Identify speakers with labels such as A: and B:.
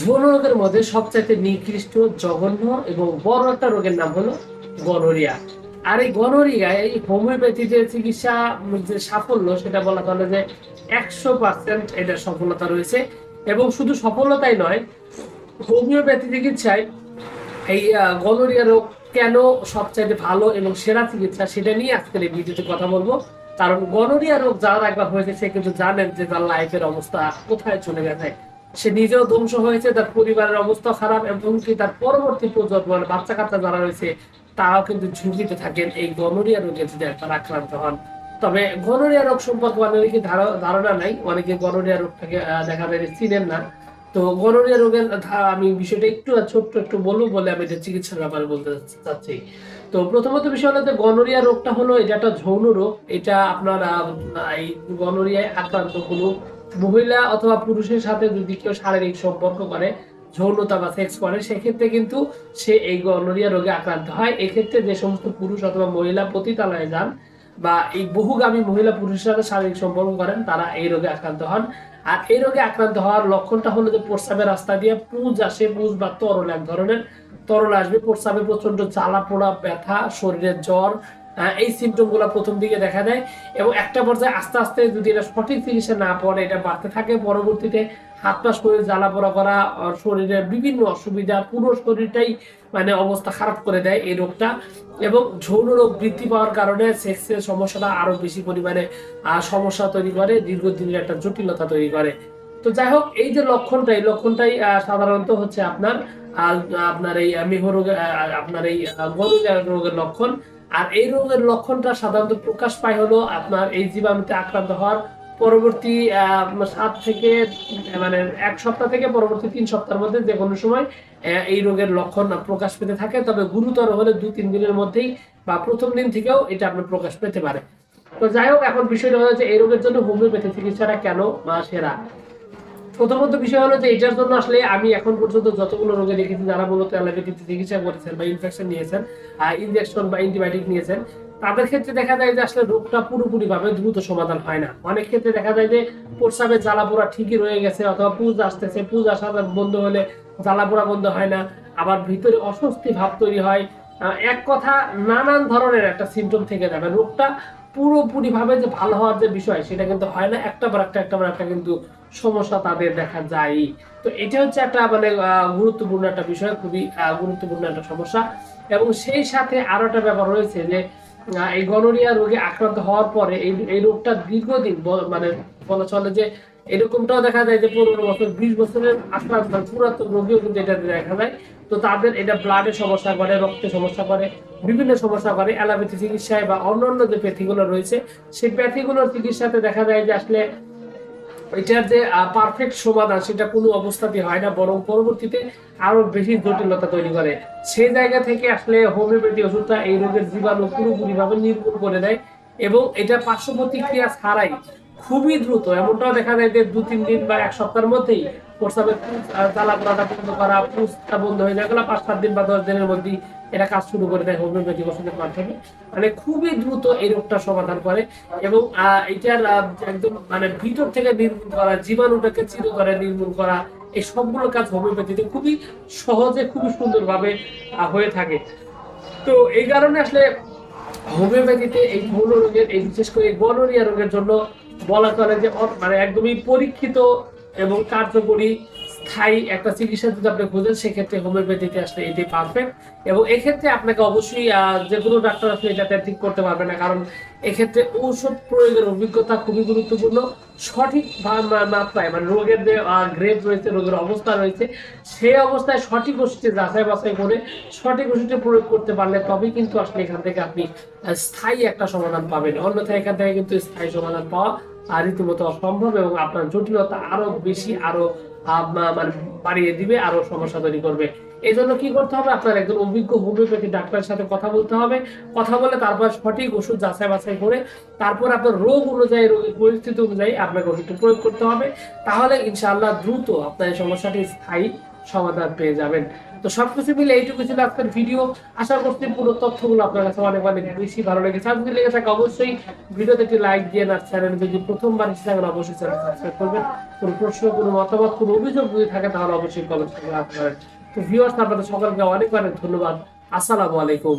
A: যৌন রোগের মধ্যে সবচাইতে নিকৃষ্ট, জঘন্য এবং বড় একটা রোগের নাম হলো গনোরিয়া। আর এই গনোরিয়ায় এই হোমিওপ্যাথি যে চিকিৎসা যে সাফল্য, সেটা বলা চলে যে একশো পার্সেন্ট এটার সফলতা রয়েছে। এবং শুধু সফলতাই নয়, হোমিওপ্যাথি চিকিৎসায় এই গনোরিয়া রোগ কেন সবচাইতে ভালো এবং সেরা চিকিৎসা সেটা নিয়ে আজকের এই ভিডিওতে কথা বলব। কারণ গনোরিয়া রোগ যার একবার হয়েছে, সে কিন্তু জানেন যে তার লাইফের অবস্থা কোথায় চলে গেছে। সে নিজেও ধ্বংস হয়েছে, তার পরিবারের অবস্থা খারাপ এবং কি তার পরবর্তী প্রজন্ম মানে বাচ্চা কাচ্চা যারা রয়েছে, তারাও কিন্তু ঝুঁকিতে থাকেন এই গনোরিয়া রোগে যদি একবার আক্রান্ত হন। তবে গনোরিয়া রোগ সম্পর্কে অনেকে ধারণা নাই, অনেকে গনোরিয়া রোগটাকে দেখা যায় চিনেন না। তো গনোরিয়া রোগের আমি বিষয়টা একটু, ছোট্ট একটু বলব বলে আমি এটা চিকিৎসার ব্যাপারে বলতে চাচ্ছি। তো প্রথমত বিষয় হলো যে গনোরিয়া রোগটা হলো, এটা একটা যৌন রোগ, এটা আপনার এই গনোরিয়ায় আক্রান্ত কোনো মহিলা অথবা পুরুষের সাথে যদি কেউ শারীরিক সম্পর্ক করে, যৌনতা বা সেক্স করে, সেক্ষেত্রে কিন্তু সে এই গনোরিয়া রোগে আক্রান্ত হয়। এক্ষেত্রে যে সমস্ত পুরুষ অথবা মহিলা পতিতালয়ে যান বা এই বহুগামী মহিলা পুরুষের সাথে শারীরিক সম্পর্ক করেন, তারা এই রোগে আক্রান্ত হন। আর এই রোগে আক্রান্ত হওয়ার লক্ষণটা হলো যে প্রস্রাবের রাস্তা দিয়ে পুজ আসে, পুজ বা তরল এক ধরনের। তরল আসবে, প্রস্রাবে প্রচণ্ড জ্বালা পোড়া ব্যথা শরীরের জ্বর এই সিমটমগুলো প্রথম দিকে দেখা দেয় এবং একটা পর্যায়ে আস্তে আস্তে যদি এটা সঠিক চিকিৎসা না পড়ে, এটা বাড়তে থাকে, পরবর্তীতে হাত পা শরীর জ্বালা পোড়া করা শরীরের বিভিন্ন অসুবিধা, পুরো শরীরটাই মানে অবস্থা খারাপ করে দেয় এই রোগটা এবং যৌন রোগ বৃদ্ধি পাওয়ার কারণে সেক্সের সমস্যাটা আরও বেশি পরিমাণে সমস্যা তৈরি করে, দীর্ঘদিনের একটা জটিলতা তৈরি করে। তো যাই হোক, এই যে লক্ষণটা এই লক্ষণটাই সাধারণত হচ্ছে আপনার আপনার এই মেহ রোগের আপনার এই গরু রোগের লক্ষণ। আর এই রোগের লক্ষণটা সাধারণত প্রকাশ পায় হলো আপনার এই জীবাণুতে আক্রান্ত হওয়ার পরবর্তী সাত থেকে মানে এক সপ্তাহ থেকে পরবর্তী তিন সপ্তাহের মধ্যে যে কোনো সময় এই রোগের লক্ষণ প্রকাশ পেতে থাকে। তবে গুরুতর হলে দু তিন দিনের মধ্যেই বা প্রথম দিন থেকেও এটা আপনার প্রকাশ পেতে পারে তো যাই হোক, এখন বিষয়টা হচ্ছে এই রোগের জন্য হোমিওপ্যাথি চিকিৎসাটা কেন সেরা? প্রথমত বিষয় হলো যে এটার জন্য আসলে আমি এখন পর্যন্ত যতগুলো রোগে দেখেছি, যারা মূলত অ্যালোপ্যাথিতে চিকিৎসা করেছেন বা ইনফেকশন নিয়েছেন ইনজেকশন বা অ্যান্টিবায়োটিক নিয়েছেন, তাদের ক্ষেত্রে দেখা যায় যে আসলে রোগটা পুরোপুরি ভাবে দ্রুত সমাধান হয় না। অনেক ক্ষেত্রে দেখা যায় যে প্রস্রাবের জ্বালা পোড়া ঠিকই রয়ে গেছে অথবা পুজ আসতেছে, পুজ আসা বন্ধ হলে জ্বালা পোড়া বন্ধ হয় না, আবার ভিতরে অস্বস্তি ভাব তৈরি হয়। এক কথা নানান ধরনের একটা সিমটম থেকে যাবে। রোগটা পুরোপুরি ভাবে যে ভালো হওয়ার যে বিষয়, সেটা কিন্তু হয় না। একটা বার একটা একটা বার একটা কিন্তু সমস্যা তাদের দেখা যায়। তো এটা হচ্ছে একটা মানে গুরুত্বপূর্ণ একটা বিষয়, খুবই গুরুত্বপূর্ণ একটা সমস্যা। এবং সেই সাথে আরও একটা ব্যাপার রয়েছে যে এই গনোরিয়া রোগে আক্রান্ত হওয়ার পরে এই রোগটা দীর্ঘদিন মানে বলা চলে যে এরকমটাও দেখা যায় যে পনেরো বছর, বিশ বছরের আক্রান্ত পুরাতন রোগীও কিন্তু এটা দেখা যায়। তো তাদের এটা ব্লাডের সমস্যা করে রক্তের সমস্যা করে, বিভিন্ন সমস্যা করে অ্যালোপ্যাথি চিকিৎসায় বা অন্যান্য যে প্যাথিগুলো রয়েছে, সেই প্যাথিগুলোর চিকিৎসাতে দেখা যায় যে আসলে এটার যে পারফেক্ট সমাধান সেটা কোনো অবস্থাতে হয় না, বরং পরবর্তীতে আরও বেশি জটিলতা তৈরি করে। সেই জায়গা থেকে আসলে হোমিওপ্যাথি ওষুধটা এই রোগের জীবাণু পুরোপুরি ভাবে নির্মূল করে দেয় এবং এটা পার্শ্ব প্রতিক্রিয়া ছাড়াই খুবই দ্রুত। এমনটাও দেখা যায় যে দু, তিন দিন বা এক সপ্তাহের মধ্যেই আর জ্বালা বন্ধ করা বন্ধ হয়ে যায় পাঁচ, সাত দিন বা দশ দিনের মধ্যেই কাজ শুরু করে দেয় হোমিওপ্যাথি ওষুধের মাধ্যমে। মানে খুবই দ্রুত এই রোগটা সমাধান করে এবং এটার একদম মানে ভিতর থেকে নির্মূল করা, জীবাণুটাকে চিরতরে নির্মূল করা, এই সবগুলো কাজ হোমিওপ্যাথিতে খুবই সহজে, খুবই সুন্দরভাবে হয়ে থাকে। তো এই কারণে আসলে হোমিওপ্যাথিতে এই মূল রোগের এই বিশেষ করে গনোরিয়া রোগের জন্য বলা চলে যে মানে একদমই পরীক্ষিত এবং কার্যকরী স্থায়ী একটা চিকিৎসা যদি আপনি খোঁজেন, সেক্ষেত্রে হোমিওপ্যাথিতে আসলে এটি পারফেক্ট। এবং এক্ষেত্রে আপনাকে অবশ্যই যে কোনো ডাক্তার আসলে এটাতে ঠিক করতে পারবে না। কারণ এক্ষেত্রে ঔষধ প্রয়োগের অভিজ্ঞতা খুবই গুরুত্বপূর্ণ। সঠিক মাত্রায় মানে রোগের যে গ্রেড রয়েছে, রোগের অবস্থা রয়েছে সেই অবস্থায় সঠিক ওষুধে যাচাই বাছাই করে সঠিক ওষুধে প্রয়োগ করতে পারলে তবেই কিন্তু আসলে এখান থেকে আপনি স্থায়ী একটা সমাধান পাবেন। অন্যথায় এখান থেকে কিন্তু স্থায়ী সমাধান পাওয়া রীতিমতো অসম্ভব এবং আপনার জটিলতা আরও বেশি, আরও মানে বাড়িয়ে দিবে, আরও সমস্যা তৈরি করবে। এই জন্য কি করতে হবে? আপনার একজন অভিজ্ঞ হোমিওপ্যাথি ডাক্তারের সাথে কথা বলতে হবে। কথা বলে তারপর সঠিক ওষুধ যাচাই বাছাই করে তারপর আপনার রোগ অনুযায়ী, রোগের পরিস্থিতি অনুযায়ী আপনাকে ওষুধটি প্রয়োগ করতে হবে। তাহলে ইনশাআল্লাহ দ্রুত আপনার এই সমস্যাটি স্থায়ী সমাধান পেয়ে যাবেন। তো সবকিছু মিলে এইটুকু ছিল আজকের ভিডিও। আশা করছি পুরো তথ্যগুলো আপনার কাছে অনেক অনেক বেশি ভালো লেগেছে। আর লেগে থাকে, অবশ্যই ভিডিওতে একটি লাইক দিয়ে আর চ্যানেল যদি প্রথমবার এসে থাকেন, অবশ্যই চ্যানেল সাবস্ক্রাইব করবেন। কোনো প্রশ্ন, কোনো মতামত, কোনো অভিযোগ যদি থাকে, তাহলে অবশ্যই কমেন্ট করে রাখতে পারেন তো ভিউয়ার্স আপনাদের সকলকে অনেক অনেক ধন্যবাদ। আসসালামু আলাইকুম।